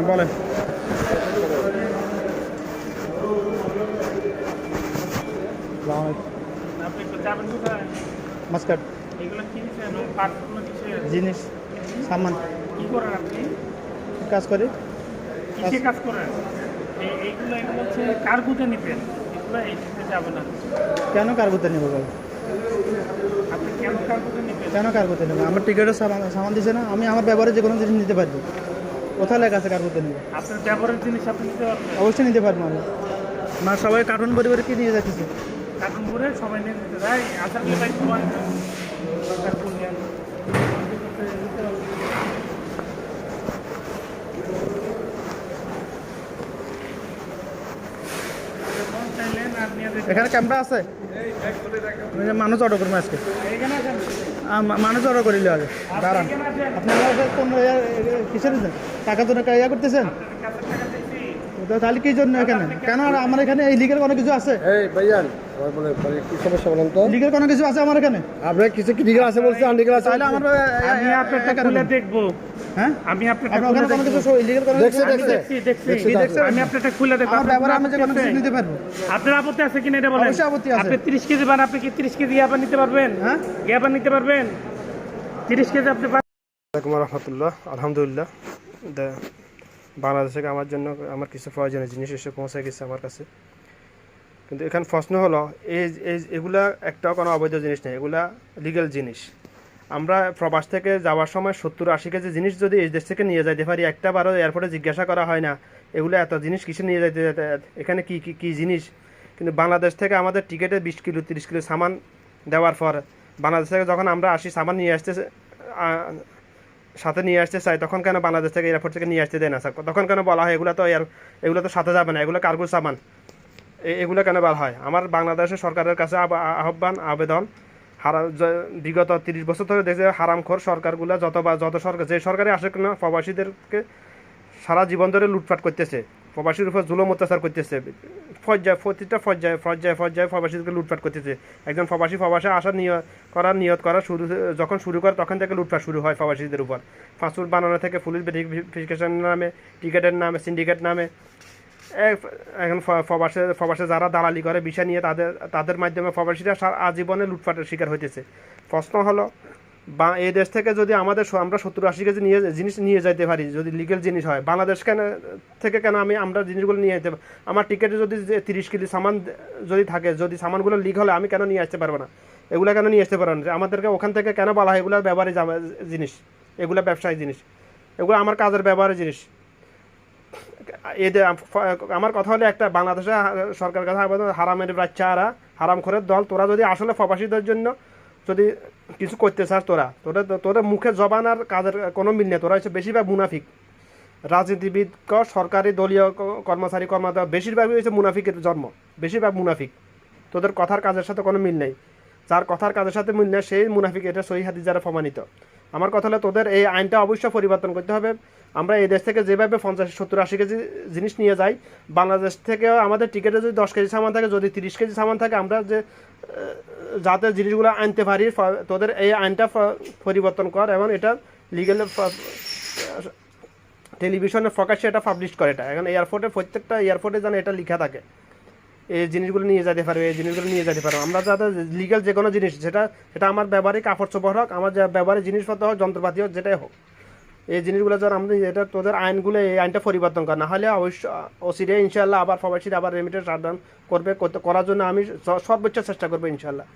হ্যাঁ বলেন মাস্কাট জিনিস সামান কি করেন আপনি কাজ করি কিসে কাজ করেন এই- এইগুলো এগুলো হচ্ছে কার্গুতে নিতেন এগুলো এইটাতে যাবে না কেন কার্গোতে নেব বলো? আপনি কেন কার্গুতে নিতেন কেন কার্গোতে নেব আমার সামান সামান দিছে না। আমি আমার ব্যবহারে যে কোনো জিনিস নিতে পারব। কোথায় লেখা আছে কার্গোতে নিয়ে আপনার ব্যবহারের জিনিস আপনি নিতে পারবেন। অবশ্যই নিতে পারব আমি। না সবাই কার্টুন পরিবারে কি নিয়ে যাচ্ছে। কার্টুন করে সবাই নিয়ে যেতে যায় আসার কি ভাই তোমার কার্টুন নিয়ে আসবে। মন চাইলেন আর নিয়ে যেতে এখানে ক্যামেরা আছে? মানুষ অর্ডার করব আজকে। মানুষ অর্ডার করিলে আগে। দাঁড়ান। আপনার কোন কিসের টাকা তো ইয়া করতেছেন? তাহলে কি জন্য এখানে? কেন আর আমার এখানে এই লিগের কোনো কিছু আছে? এই বলে মানে কি সমস্যা বলেন তো? লিগের কোনো কিছু আছে আমার এখানে? আপনার কিছু কি আছে বলছে আছে তাহলে আমার আমি আপনারটা খুলে দেখব। হ্যাঁ? আমি আপনার খুলে কোনো কিছু ইলিগাল কোনো আমি দেখছি। দেখছি দেখছি, দেখছি। আমি আপনারটা খুলে দেখব। আপনার ব্যবহারে আমি যে কোনো আপত্তি কিছু আছে? নিতে পারব। আপনার আপত্তি আছে কিনা এটা বলেন? অবশ্যই আপত্তি আছে। আপনি 30 কেজি বান আপনি কি 30 কেজি আবার নিতে পারবেন? হ্যাঁ? আবার নিতে পারবেন? 30 কেজি আপনি রহমতুল্লাহ। আলহামদুলিল্লাহ। দা- বাংলাদেশ থেকে আমার জন্য আমার কিছু প্রয়োজনীয় জিনিস এসে পৌঁছে গেছে আমার কাছে। কিন্তু এখানে প্রশ্ন হলো, এই এগুলা একটাও কোনো অবৈধ জিনিস নেই, এগুলা লিগ্যাল জিনিস। আমরা প্রবাস থেকে যাওয়ার সময় সত্তর আশি কেজি জিনিস যদি এই দেশ থেকে নিয়ে যাইতে পারি, একটা বারো এয়ারপোর্টে জিজ্ঞাসা করা হয় না, এগুলো এত জিনিস কিসে নিয়ে যাইতে এখানে কী কী কী জিনিস? কিন্তু বাংলাদেশ থেকে আমাদের টিকিটে বিশ কিলো, তিরিশ কিলো সামান দেওয়ার পর, বাংলাদেশ থেকে যখন আমরা আসি, সামান নিয়ে আসতে সাথে নিয়ে আসতে চাই তখন কেন বাংলাদেশ থেকে এয়ারপোর্ট থেকে নিয়ে আসতে দেয় না? স্যার, তখন কেন বলা হয় এগুলো তো এয়ার, এগুলো তো সাথে যাবে না, এগুলো কার্গো সামান। এগুলো কেন বলা হয়? আমার বাংলাদেশের সরকারের কাছে আহ্বান, আবেদন, হারা বিগত তিরিশ বছর ধরে দেখছে হারামখোর সরকারগুলো যত বা, যত সরকার, যে সরকারে আসে না, প্রবাসীদেরকে সারা জীবন ধরে লুটপাট করতেছে। প্রবাসীর উপর জুলম অত্যাচার করতেছে। পর্যায়ে প্রতিটা পর্যায়ে পর্যায়ে পর্যায়ে প্রবাসীদেরকে লুটপাট করতেছে। একজন প্রবাসী প্রবাসে আসার নিয়ত করার নিয়ত করা শুরু, যখন শুরু করে, তখন থেকে লুটপাট শুরু হয় প্রবাসীদের উপর। ফাস্টফুড বানানো থেকে পুলিশ ভেরিফিকেশনের নামে, টিকেটের নামে, সিন্ডিকেট নামে। এখন প্রবাসে প্রবাসে যারা দালালি করে, বিষয় নিয়ে তাদের তাদের মাধ্যমে প্রবাসীরা আজীবনে লুটপাটের শিকার হইতেছে। প্রশ্ন হলো বা এই দেশ থেকে যদি আমাদের আমরা সত্তর আশি কেজি নিয়ে জিনিস নিয়ে যাইতে পারি, যদি লিগেল জিনিস হয়, বাংলাদেশ কেন থেকে কেন আমি আমরা জিনিসগুলো নিয়ে যেতে? আমার টিকিটে যদি তিরিশ কেজি সামান যদি থাকে, যদি সামানগুলো লিক হলে আমি কেন নিয়ে আসতে পারব না? এগুলো কেন নিয়ে আসতে পারব না? আমাদেরকে ওখান থেকে কেন বলা হয়? এগুলো ব্যবহারে জিনিস, এগুলো ব্যবসায়ী জিনিস, এগুলো আমার কাজের ব্যবহারের জিনিস। এদের আমার কথা হলো একটা, বাংলাদেশে সরকার কাছে আবেদন, হারামের বাচ্চারা হারাম করে দল, তোরা যদি আসলে প্রবাসীদের জন্য যদি কিছু করতে চাস তোরা। তোরা তোদের মুখে জবান আর কাজের কোনো মিল নেই। তোরা হচ্ছে বেশিরভাগ মুনাফিক। রাজনীতিবিদ সরকারি দলীয় কর্মচারী কর্মকর্তা বেশিরভাগই হচ্ছে মুনাফিকের জন্ম। বেশিরভাগ মুনাফিক। তোদের কথার কাজের সাথে কোনো মিল নেই। যার কথার কাজের সাথে মিল নেই, সেই মুনাফিক এটা সহি হাদিস দ্বারা প্রমাণিত। আমার কথা হলে, তোদের এই আইনটা অবশ্যই পরিবর্তন করতে হবে। আমরা এই দেশ থেকে যেভাবে পঞ্চাশ, সত্তর, আশি কেজি জিনিস নিয়ে যাই, বাংলাদেশ থেকেও আমাদের টিকিটে যদি দশ কেজি সামান থাকে, যদি তিরিশ কেজি সামান থাকে, আমরা যে যাতে জিনিসগুলো আনতে পারি তোদের এই আইনটা পরিবর্তন কর এবং এটা লিগেলে টেলিভিশনে প্রকাশ্যে এটা পাবলিশ করে এটা। এখন এয়ারপোর্টে প্রত্যেকটা এয়ারপোর্টে যেন এটা লেখা থাকে। এই জিনিসগুলো নিয়ে যেতে পারবে এই জিনিসগুলো নিয়ে যেতে পারবে আমরা যাতে লিগাল যে কোনো জিনিস, যেটা সেটা আমার ব্যবহারিক, কাপড় চোপড় হোক, আমার যা ব্যবহারিক জিনিসপত্র হোক, যন্ত্রপাতি হোক, যেটাই হোক। এই জিনিসগুলো যেন আমরা এটা তোদের আইনগুলো, এই আইনটা পরিবর্তন কর। না হলে অবশ্য ওসিরে ইনশাল্লাহ আবার প্রবাসীরা আবার রেমিটেন্স আদান করবে করার জন্য আমি সর্বোচ্চ চেষ্টা করব ইনশাল্লাহ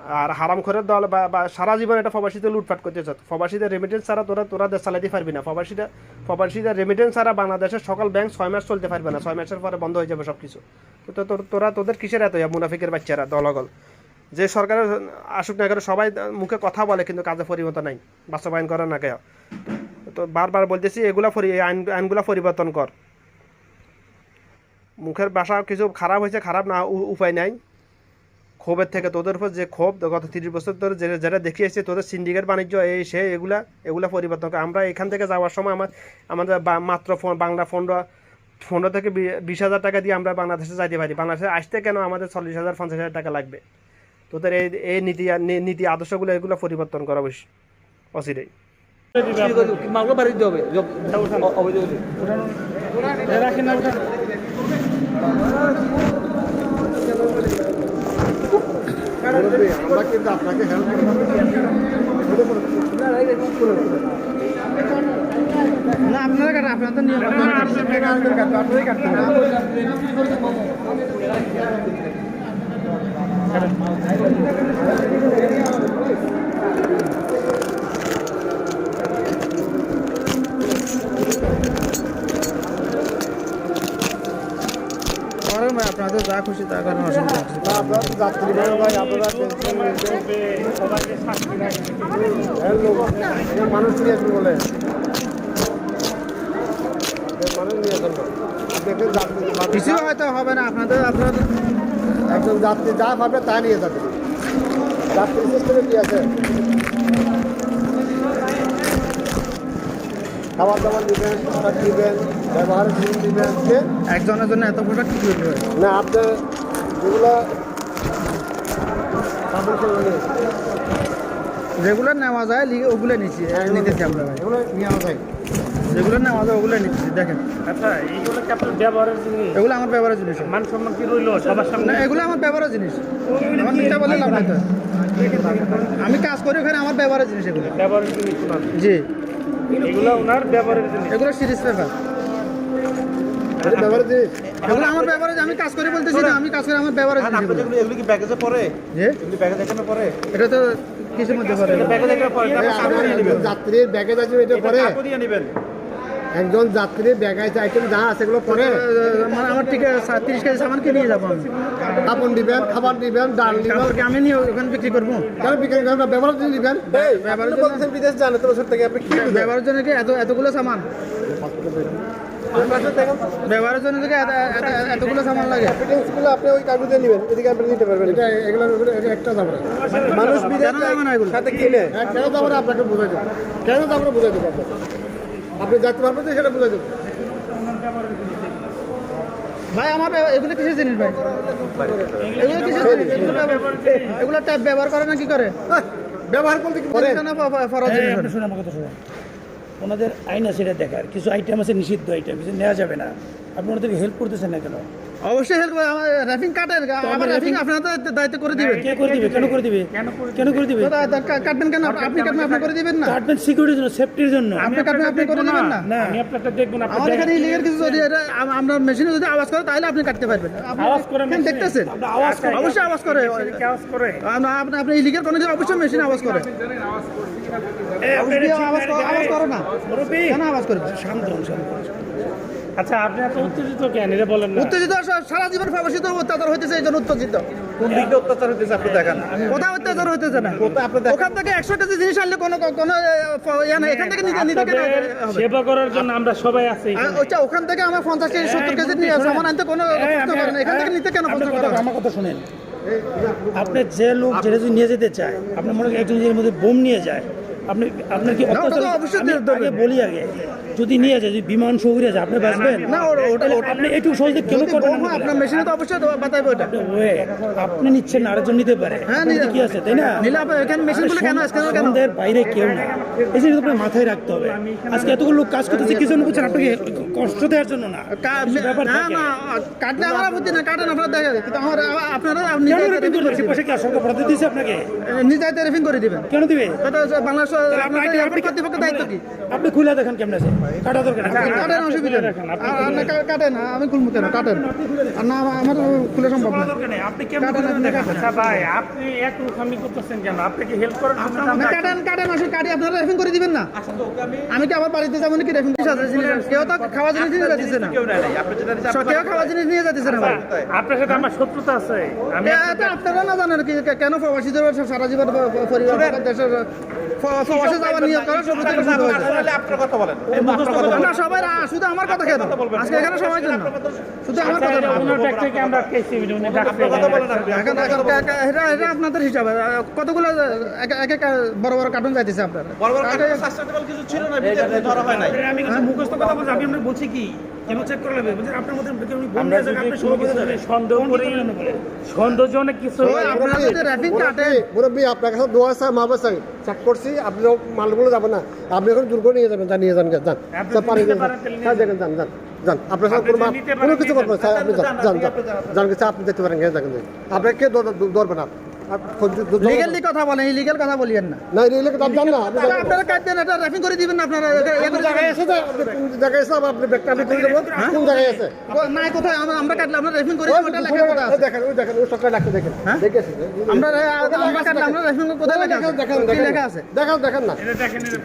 আর হারাম খরের দল বা সারা জীবন এটা প্রবাসীদের লুটপাট করতে চাত প্রবাসীদের রেমিটেন্স ছাড়া তোরা তোরা দেশ চালাতে পারবি না। প্রবাসীরা প্রবাসীদের রেমিটেন্স ছাড়া বাংলাদেশের সকল ব্যাংক ছয় মাস চলতে পারবে না। ছয় মাসের পরে বন্ধ হয়ে যাবে সব কিছু তো- তোরা, তোদের কিসের এত মুনাফিকের বাচ্চারা, দলগল? যে সরকারের আসুক না কেন, সবাই মুখে কথা বলে, কিন্তু কাজে পরিবর্তন নাই। বাস্তবায়ন করে না কেউ। তো বারবার বলতেছি, এগুলা পরি- আইন, আইনগুলা পরিবর্তন কর। মুখের ভাষা কিছু খারাপ হয়েছে, খারাপ না উপায় নাই। ক্ষোভের থেকে তোদের উপর যে ক্ষোভ গত তিরিশ বছর ধরে যে, যেটা দেখে এসেছে তোদের সিন্ডিকেট বাণিজ্য, এই, সে, এগুলা এগুলা পরিবর্তন করে। আমরা এখান থেকে যাওয়ার সময় আমার, আমাদের মাত্র ফোন, বাংলা ফোনটা পনেরো থেকে বিশ হাজার টাকা দিয়ে আমরা বাংলাদেশে যাইতে পারি। বাংলাদেশে আসতে কেন আমাদের চল্লিশ হাজার, পঞ্চাশ হাজার টাকা লাগবে? তোদের এই এই নীতি নীতি আদর্শগুলো, এগুলো পরিবর্তন করা অবশ্যই। অচিরেই। দিবে বাড়ি আপনারা তো নিয়ম কাটতে আপনাদের যা খুশি তা করেন অসুবিধা যাত্রী ভাই হ্যাঁ, বলে মানুষ নিয়ে আসেন না। যাত্রী হয়তো হবে না আপনাদের আপনারা একজন যাত্রী যা পাবে তা নিয়ে যাবে। যাত্রী সিস্টেমে কি আছে? খাবার দাবার দিবেন পোশাক দিবেন ব্যবহারের জিনিস দিবেন একজনের জন্য এত পোশাক কি হয় না আপনি যেগুলো রেগুলার নেওয়া যায় ওগুলো নিচ্ছি নিতেছি আমরা। এগুলো নিয়ে আসা যায় যেগুলো নেওয়া যায় ওগুলো নিচ্ছি দেখেন। আচ্ছা এইগুলো কি আপনার ব্যবহারের জিনিস? এগুলো আমার ব্যবহারের জিনিস। মান সম্মান কি রইল সবার সামনে? না এগুলো আমার ব্যবহারের জিনিস। আমার মিথ্যা বলে লাভ নাই তো। আমি কাজ করি ওখানে আমার ব্যবহারের জিনিস এগুলো। ব্যবহারের জিনিস জি। এগুলো ওনার ব্যবহারের জিনিস। এগুলো সিরিজ পেপার। ব্যবহারের জিনিস? এগুলো আমার ব্যবহারে আমি কাজ করি বলতেছি না আমি কাজ করি আমার এগুলো। কি প্যাকেজে পড়ে? যে এগুলি প্যাকেজ এখানে পড়ে? এটা তো কিসের মধ্যে পড়ে। যাত্রীর ব্যাগেজ আছে এটা পরে কাকু দিয়ে নেবেন। একজন যাত্রীর ব্যাগেজ আইটেম যা আছে এগুলো পরে। মানে আমার ঠিক তিরিশ কেজি সামান কিনে নিয়ে যাব আমি। কাপড় দিবেন খাবার দিবেন ডাল দিবেন। আমি নিয়ে ওখানে বিক্রি করব? কেন বিক্রি করবেন ব্যবহার দিয়ে দিবেন। ব্যবহারের জন্য বিদেশ জানে তো বছর থেকে আপনি কি ব্যবহারের জন্য কি এত এতগুলো সামান? ব্যবহারের জন্য কি এত- এত- এতগুলো সামান লাগে? এভিডেন্সগুলো আপনি ওই কাগজে নেবেন এদিকে আপনি নিতে পারবেন। এটা এগুলো একটা যাবে মানুষ বিদেশ কেন যাবে সাথে কিনে। হ্যাঁ কেন যাবে আপনাকে বুঝাই দেবো। কেন না বুঝাই দেবো আপনি যাতে পারবেন সেটা বুঝাই যাবে। ভাই আমার এগুলো কিসের জিনিস ভাই? এগুলো কিসের জিনিস? এগুলো ব্যবহার- ট্যাপ ব্যবহার করে না কি করে? ব্যবহার করতে কি করে? না ফরজ জিনিস। আপনি শুনে আমার কথা শুনুন। ওনাদের আইন আছে এটা দেখার। কিছু আইটেম আছে নিষিদ্ধ আইটেম কিছু নেওয়া যাবে না। আপনি ওনাদেরকে হেল্প করতেছেন না কেন? অবশ্যই হেল্প আমার র্যাপিং কাটেন আমার র্যাপিং আপনারা তো দায়িত্ব করে দিবেন। কে করে দিবে? কেন করে দিবে? কেন করে দিবে? কাটবেন কেন? আপনি কাটবেন আপনি করে দিবেন না। কাটবেন সিকিউরিটির জন্য সেফটির জন্য। আপনি কাটবেন আপনি করে দিবেন না। না আমি আপনারটা দেখব না আমার এখানে ইলিগের কিছু যদি আমরা মেশিনে যদি আওয়াজ করে তাহলে আপনি কাটতে পারবেন। আওয়াজ করে কেন দেখতেছেন? আওয়াজ করে। অবশ্যই আওয়াজ করে। কি আওয়াজ করে। আপনি আপনি ইলিগের কোনো কিছু অবশ্যই মেশিন আওয়াজ করে। আওয়াজ করে- আওয়াজ করে না। কেন আওয়াজ করে শান্ত শান্ত। আচ্ছা আপনি এত উত্তেজিত কেন? এটা বলেন না। উত্তেজিত সারা জীবন প্রবাসিত অত্যাচার হইতেছে এই জন্য উত্তেজিত। কোন দিকটা অত্যাচার হইতেছে আপনি দেখান। কোথাও অত্যাচার হইতেছে না? ওখান থেকে একশো কেজি জিনিস আনলে কোনো কোনো ইয়া না এখান থেকে নিতে নিতে হবে? সেবা করার জন্য আমরা সবাই আছি আর ওখান থেকে আমার পঞ্চাশ কেজি সত্তর কেজি নিয়ে সামান আনতে কোনো না। এখান থেকে নিতে কেন কথা- আমার কথা শুনেন। আপনি যে লোক যেটা যদি নিয়ে যেতে চায় আপনি মনে করেন একজন নিজের মধ্যে বোম নিয়ে যায় আপনি আপনার কি তো অবশ্যই আমি ধরবে। আগে বলি আগে যদি নিয়ে যায় যদি বিমান সৌরে যায় আপনি বাঁচবেন? না ওটা ওটা আপনি একটু সহজে কেন করবেন বোম আপনার মেশিনে তো অবশ্যই বাতাইবে ওটা আপনি নিচ্ছেন আরেকজন নিতে পারে। হ্যাঁ, কি আছে তাই না? নিলে আপনার এখানে মেশিনগুলো কেন আজকে কেন আমাদের বাইরে কেউ না এই জিনিস আপনার মাথায় রাখতে হবে। আজকে এতগুলো লোক কাজ করতেছে কি জন্য বুঝছেন আপনাকে কষ্ট দেওয়ার জন্য না। ব্যাপার না না কাটলে আমার না কাটেন আপনারা দেখা কিন্তু আমার আপনারা কেন নিজে রেপিং করলেন সে পয়সা কি সরকার ভাড়া দিয়েছে আপনাকে? নিজে রেফিং করে দিবেন। কেন দিবে? বাংলাদেশ কর্তৃপক্ষের দায়িত্ব কি? আপনি খুলে দেখেন কেমন আছে? কাটা দরকার কাটেন অসুবিধা নেই। আর- আর না কাটেন আমি খুলবো কেন? কাটেন। আর না আমার- খুলে সম্ভব না। আপনি কেমন কাটেন আপনি কাটেন। আচ্ছা ভাই আপনি এত উঠামি করতেছেন কেন? আপনাকে হেল্প করার তো না, কাটেন কাটেন আসলে কাটি। আপনারা রেফিং করে দিবেন না। আমি কি আমার বাড়িতে যাব নাকি? রেফিং আছে কেউ তো খাওয়া জিনিস নিয়ে যাচ্ছে না। কেউ খাওয়া জিনিস নিয়ে যাচ্ছে না আপনার সাথে আমার শত্রুতা আছে। আপনারা না জানেন কি কেন প্রবাসীদের সারা জীবন পরিবার দেশের প্রবাসে যাওয়ার নিয়োগ করে সব থেকে শুরু হয়েছে। আপনার কথা বলেন। আপনার কথা বলেন। না সবাই শুধু আমার কথা কেন আজকে এখানে সবাই জন্য শুধু আমার কথা না ওনার ব্যাগ থেকে আমরা পেয়েছি উনি ডাকছে কথা বলেন আপনি। এখন এখন কা- কা- এটা এটা আপনাদের হিসাবে। কতগুলো এক এক এক বড় বড় কার্টুন যাইতেছে আপনার? বড় বড় কিছু ছিল না ধরা হয় নাই। আমি মুখস্থ কথা বলছি আমি বলছি কি? কেন চেক করা লাগবে বলছেন আপনার মধ্যে কেউ বন্ধ আমরা যাবে যদি আপনি শুরু দেবেন সন্দেহ কোন করি কারণে বলে? সন্দেহজনক কিছু তো আপনারা র্যাপিং কাটে মুরব্বী আপনার কাছে দোয়া আছে মা বাসা চেক করছি আপনি মালগুলো যাবেন না। আপনি এখন দুর্গ নিয়ে যাবেন যা নিয়ে যান গে, যান। আপনি স্যার, পানি নিতে নিয়ে যান। পারেন, তাহলে নিয়ে দেখেন যান। যান যান আপনার সাথে কোনো যদি মা- নিতে কোনো কিছু করবেন আপনি যান যান যান যান। আপনি যেতে পারেন আপনাকে কে ধরবে না? লিগেলি কথা বলেন ইলিগাল কথা বলিয়েন না। না ইলিগাল কথা যান না। আপনারা কাটবেন এটা র্যাপিং করে দিবেন না আপনারা এটা- কোন জায়গায়। আছে যে আপনি কোন জায়গায় আছে আপনি ব্যাগটা আমি করে দেব। কোন জায়গায় আছে না কোথায় আমরা আমরা কাটলে আমরা র্যাপিং করে দিব, ওটা লেখা কথা আছে? দেখেন ওই দেখেন ওই সরকার ডাক্তার দেখেন। দেখেছি আমরা আমরা কাটলে আমরা র্যাপিং কোথায় লেখা আছে? দেখেন দেখেন লেখা আছে? দেখেন দেখেন না। এটা দেখেন এটা